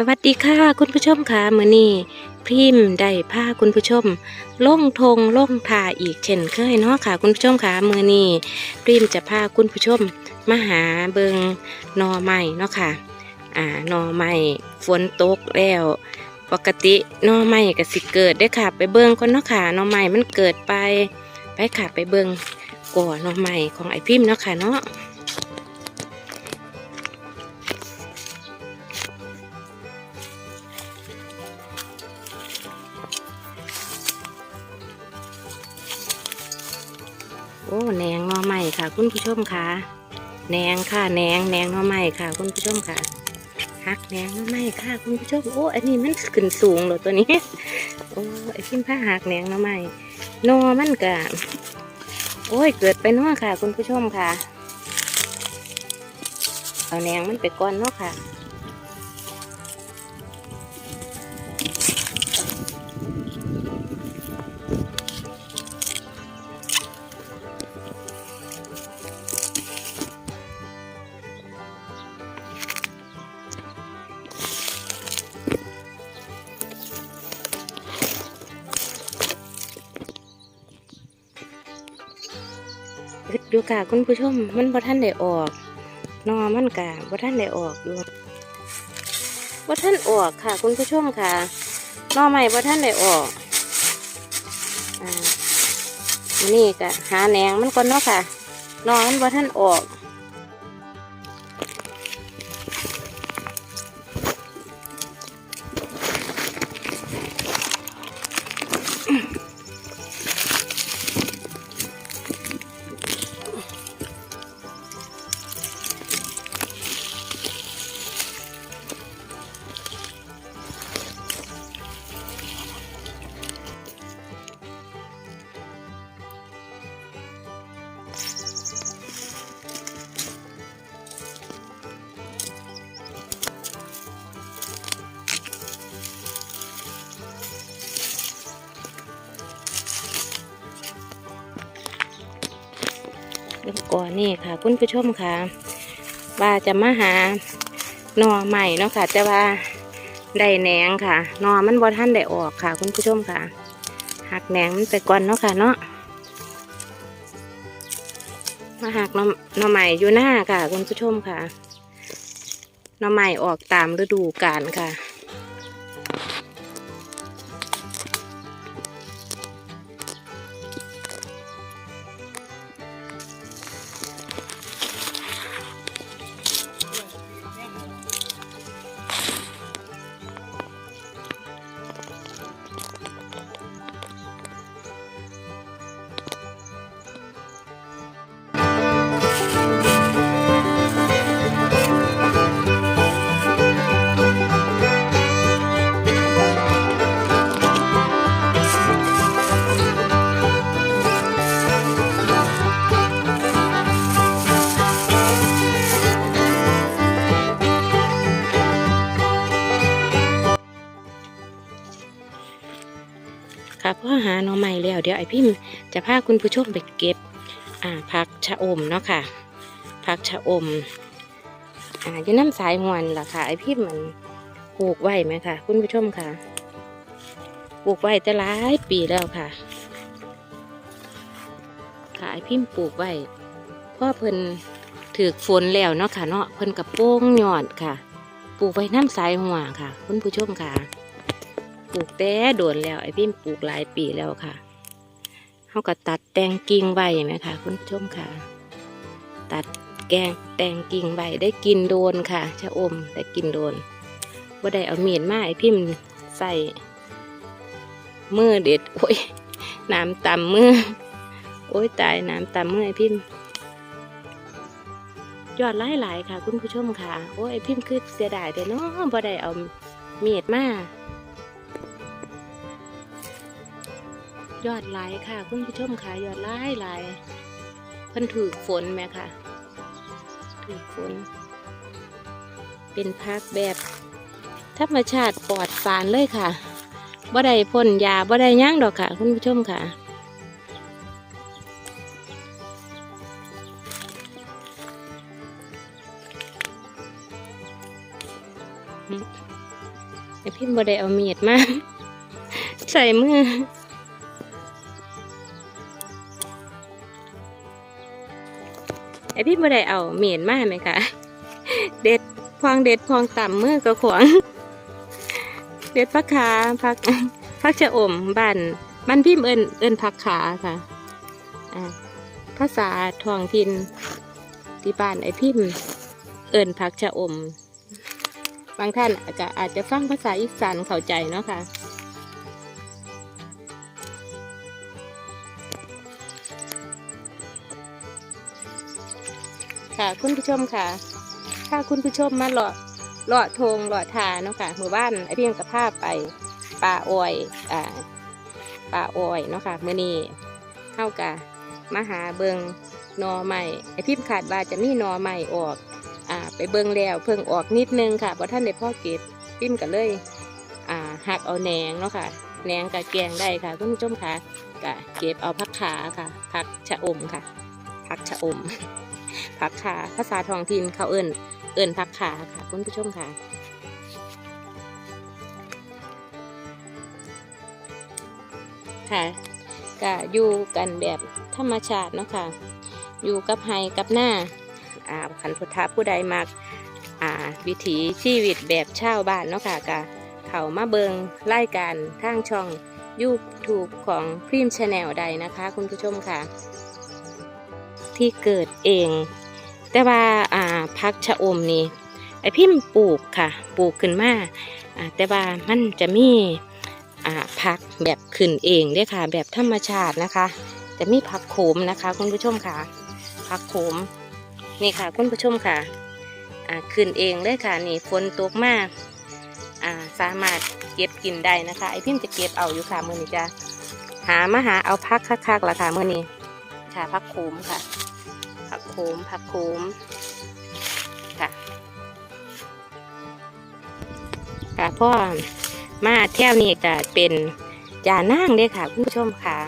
สวัสดีค่ะคุณผู้ชมค่ะมือนี้พิมได้พาคุณผู้ชมล่งทงล่งทาอีกเช่นเคยเนาะค่ะ คุณผู้ชมค่ะมือนี้พิมจะพาคุณผู้ชมมาหาเบิงนอใหม่เนาะค่ะอ่านอใหม่ฝนตกแล้ว ปกตินอใหม่ก็สิเกิดได้ค่ะ ไปเบิงก่อนเนาะค่ะนอใหม่มันเกิดไปไปค่ะไปเบิงก่อหนอใหม่ของไอพิมพ์เนาะค่ะเนาะ โอ้แหนงหน่อไม้ค่ะ คุณผู้ชมค่ะแหนงค่ะแหนงแหนงหน่อไม้ค่ะ คุณผู้ชมค่ะหักแหนงหน่อไม้ค่ะ คุณผู้ชมโอ้อันนี้มันขึ้นสูงเลยตัวนี้โอ้ไอพิมพ์ผ้าหักแหนงหน่อไม้นอมันกะโอ้ยเกิดไปนาะค่ะ คุณผู้ชมค่ะ เอาแหนงมันไปก่อนเนาะค่ะ ดูค่ะคุณผู้ชมมันบ่ท่านได้ออกนอมันกะบ่ท่านได้ออกอยู่บ่ท่านออกค่ะ คุณผู้ชมค่ะนอใหม่บ่ท่านได้ออกอ่านี่กะหาแหนงมันก่อนเนาะค่ะนอมันบ่ท่านออก ก่อนนี่ค่ะ คุณผู้ชมค่ะว่าจะมาหาหนอใหม่เนาะค่ะ แต่ว่าได้แหนงค่ะหนอมันบ่ท่านได้ออกค่ะ คุณผู้ชมค่ะ หักแหนงมันไปก่อนเนาะค่ะเนาะมาหักหนอหนอใหม่อยู่หน้าค่ะ คุณผู้ชมค่ะหนอใหม่ออกตามฤดูกาลค่ะ ค่ะพ่อหาหน่อใหม่แล้วเดี๋ยวไอพิมพ์จะพาคุณผู้ชมไปเก็บอ่าผักชะอมเนาะค่ะผักชะอมอ่าอยู่น้ำสายหวนล่ะค่ะไอพิมพ์มันปลูกไว้ไหมค่ะ คุณผู้ชมค่ะปลูกไว้แต่หลายปีแล้วค่ะค่ะไอพิมพ์ปลูกไว้พ่อเพิ่นถือฝนแล้วเนาะค่ะเนาะเพิ่นกับโป้งหยอดค่ะ ปลูกไว้น้ำสายหัวค่ะ คุณผู้ชมค่ะ ปลูกแต่โดนแล้ว ไอ้พิมปลูกหลายปีแล้วค่ะเขาก็ตัดแตงกิ่งใบไหมคะคุณผู้ชมค่ะ ตัดแกงแตงกิ่งใบได้กินโดนค่ะชะอมได้กินโดนว่าได้เอาเมีดมาไอ้พิมใส่มือเด็ดโอ้ยน้ำต่ำมือโอ้ยตายน้ำต่ำมือไอ้พิมยอดหลายๆค่ะ คุณผู้ชมค่ะ โอ้ยไอ้พิมคือเสียดายแต่เนาะบ่ได้เอาเมีดมา ยอดหลายค่ะ คุณผู้ชมค่ะยอดหลายหลายเพิ่นถือฝนไหมค่ะถือฝน เป็นพักแบบธรรมชาติปลอดสารเลยค่ะบ่ได้พ่นยาบ่ได้ย่างดอกค่ะ คุณผู้ชมค่ะไอพิมพ์บ่ได้เอาเมียดมา ใส่มือ ไอพิมพ์บ่ได้เอาเมีดมาไหมคะเด็ดพองเด็ดพองต่ำมือก็ขวางเด็ดพักขาพักพักชะอมบ้านมันพิมพ์เอินเอินพักขาค่ะภาษาท้องถิ่นที่บ้านไอพิมพ์เอินพักชะอม บางท่านอาจจะอาจจะฟังภาษาอีสานเข้าใจเนาะค่ะ ค่ะ คุณผู้ชมค่ะ ถ้าคุณผู้ชมมาเลาะเลาะทงเลาะทาเนาะค่ะหมู่บ้านไอเพียงกับภาพไปป่าอ้อยอ่าป่าอ้อยเนาะค่ะเมื่อนี้เข้ากะมาหาเบิงนอใหม่ไอพิมพ์ขาดว่าจะมีนอใหม่ออกอ่าไปเบิงแล้วเพิ่งออกนิดนึงค่ะเพราะท่านได้พ่อเก็บพิมพ์กันเลยอ่าหักเอาแหนงเนาะค่ะแหนงกับแกงได้ค่ะคุณผู้ชมค่ะกะเก็บเอาผักขาค่ะผักชะอมค่ะผักชะอม ผักขาภาษาท้องถิ่นเขาเอิ้นเอิ้นผักขาค่ะคุณผู้ชมค่ะค่ะก็อยู่กันแบบธรรมชาติเนาะค่ะ อยู่กับไฮกับหน้าอ่าขันพุทธะผู้ใดมักอ่าวิถีชีวิตแบบชาวบ้านเนาะค่ะกะเขามาเบิงไล่การทางช่อง YouTube ของพรีมชาแนลใดนะคะ คุณผู้ชมค่ะ ที่เกิดเอง แต่ว่าอ่าพักชะอมนี่ไอพิมพ์ปลูกค่ะปลูกขึ้นมาอ่าแต่ว่ามันจะมีอ่าพักแบบขึ้นเองเด้วยค่ะ แบบธรรมชาตินะคะจะมีผักโขมนะคะ คุณผู้ชมค่ะผักโขมนี่ค่ะ คุณผู้ชมค่ะอ่าขึ้นเองเลยค่ะนี่ฝนตกมากอ่าสามารถเก็บกินได้นะคะ ไอพิมจะเก็บเอาอยู่ค่ะมือนี้จะหามาหาเอาพักคักๆละค่ะมือนี้ค่ะผักโขมค่ะ ขมผักโขมค่ะค่ะพ่อมาเที่ยวนี้ก็เป็นจานั่งเด้อค่ะคุณผู้ชมค่ะ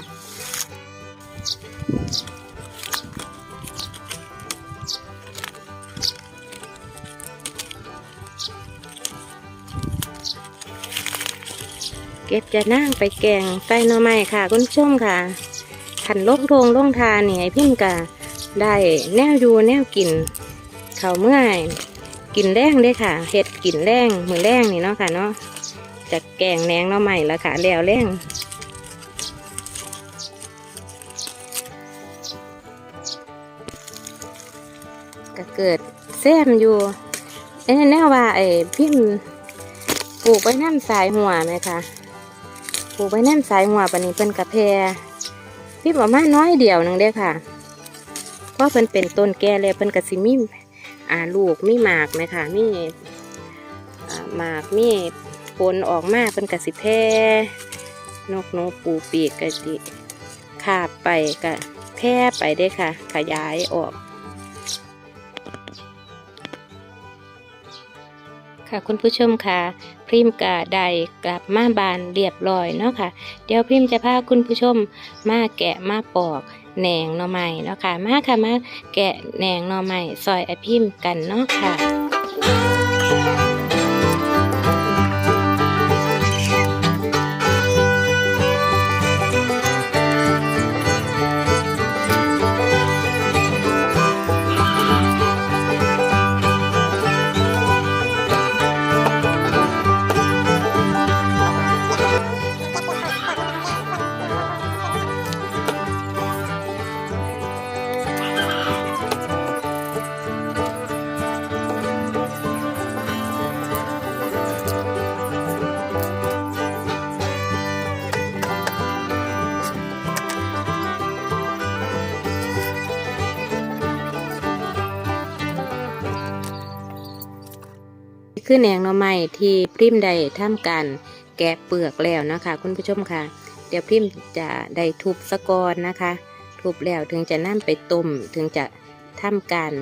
เก็บจะนั่งไปแกงใส่หน่อไม้ค่ะ คุณผู้ชมค่ะขันลงโรงลงทานนี่ไอ้พิมกะ ได้แนวอยู่แนวกินเขาเมื่อยกินแรงเด้ค่ะเห็ดกินแรงมือแรงนี่เนาะค่ะเนาะจะแกงแหนงหน่อไม้ละค่ะแล้วแรงก็เกิดแซมอยู่เอ้แน่ว่าไอ้พิมปลูกไว้น้ำสายหัวไหมคะปลูกไว้น้ำสายหัวปนนี้เป็นกระเพรพิมประมาน้อยเดียวนึงเด้ค่ะ ราะเพิ่นเป็นต้นแก่แล้วเพิ่นกระสิมีอ่าลูกมีหมากไหมคะมีอ่หมากมีผลออกมาเพิ่นกระสิแพร่นกนูปูปีกกระสิคาบไปกะแพร่ไปได้ค่ะ ขยายออกค่ะคุณผู้ชมค่ะพริมกะได้กลับมาบานเรียบร้อยเนาะค่ะ เดี๋ยวพริมจะพาคุณผู้ชมมาแกะมาปอก แหนงหน่อไม้เนาะค่ะ มาค่ะมาแกะแหนงหน่อไม้ซอยไอพิมกันเนาะค่ะ คือแหนงหน่อไม้ที่พริมได้ทำการแกะเปลือกแล้วนะคะ คุณผู้ชมค่ะ เดี๋ยวพริมจะได้ทุบสะกอนนะคะ ทุบแล้วถึงจะนํไปต้มถึงจะทำการ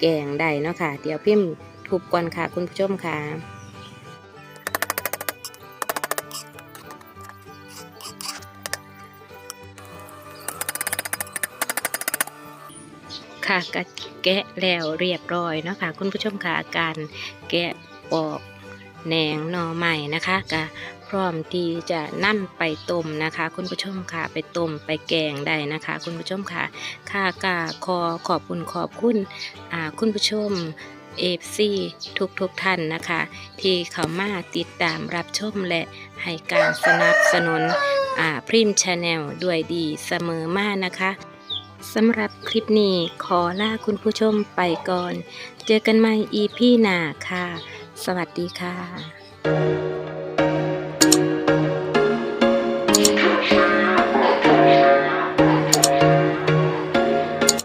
แกงได้เนาะค่ะ เดี๋ยวพริมทุบก่อนค่ะคุณผู้ชมค่ะค่ะก็แกะแล้วเรียบร้อยเนาะคะคุณผู้ชมค่ะการแกะ ปอกแหนงหน่อใหม่นะคะก็พร้อมที่จะนํไปต้มนะคะ คุณผู้ชมค่ะไปต้มไปแกงได้นะคะ คุณผู้ชมค่ะค่ะกาขอขอบคุณขอบคุณคุณผู้ชมเอฟซีทุกทุกท่านนะคะ ที่เข้ามาติดตามรับชมและให้การสนับสนุนพริมชาแนลด้วยดีเสมอมานะคะสำหรับคลิปนี้ขอลาคุณผู้ชมไปก่อน เจอกันใหม่ EP หน้าค่ะ สวัสดีค่ะ